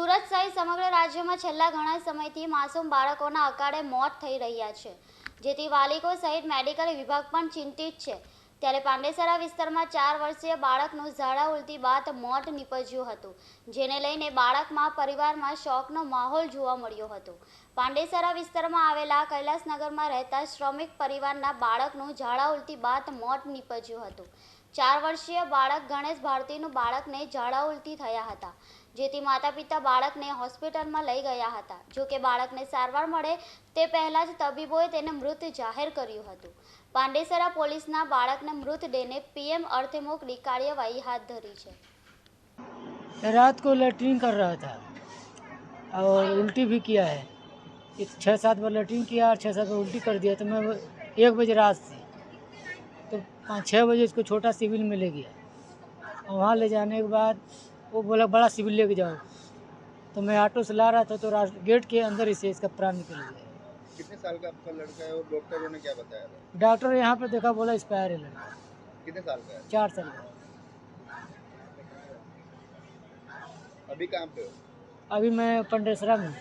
સુરત સહિત સમગ્ર રાજ્યમાં છેલ્લા ઘણા સમયથી માસૂમ બાળકોના અકાળે મોત થઈ રહ્યા છે જેથી વાલિકો સહિત મેડિકલ વિભાગ પણ ચિંતિત છે ત્યારે પાંડેસરા વિસ્તારમાં ચાર વર્ષીય બાળકનું ઝાડા ઉલતી બાદ મોત નીપજ્યું હતું જેને લઈને બાળકમાં પરિવારમાં શોકનો માહોલ જોવા મળ્યો હતો પાંડેસરા વિસ્તારમાં આવેલા કૈલાસનગરમાં રહેતા શ્રમિક પરિવારના બાળકનું ઝાડા ઉલતી બાદ મોત નીપજ્યું હતું 4 વર્ષીય બાળક ગણેશ ભારતીયનો બાળકને ઝાડા ઉલ્ટી થયા હતા જેતી માતા-પિતા બાળકને હોસ્પિટલમાં લઈ ગયા હતા જો કે બાળકને સારવાર મળે તે પહેલા જ તબીબોએ તેને મૃત જાહેર કર્યો હતો પાંડેસરા પોલીસના બાળકને મૃત દેને પીએમ અર્થેમોકલી કાર્યવાહી હાથ ધરી છે રાત કો લેટ્રિન કર રહા હતા ઓર ઉલ્ટી ભી કિયા હે 6-7 બર લેટ્રિન કિયા અને 6-7 ઉલ્ટી કરી દિયા તો મે 1 બજ રાત पाँच छः बजे उसको छोटा सिविल में ले गया वहाँ ले जाने के बाद वो बोला बड़ा सिविल लेके जाओ तो मैं ऑटो से ला रहा था तो गेट के अंदर ही से इसका प्राण निकल गया कितने साल का आपका लड़का है और डॉक्टरों ने क्या बताया डॉक्टर यहाँ पर देखा बोला एक्सपायर है लड़का कितने साल का है चार साल का अभी कहाँ पे हो अभी मैं पंडेसरा में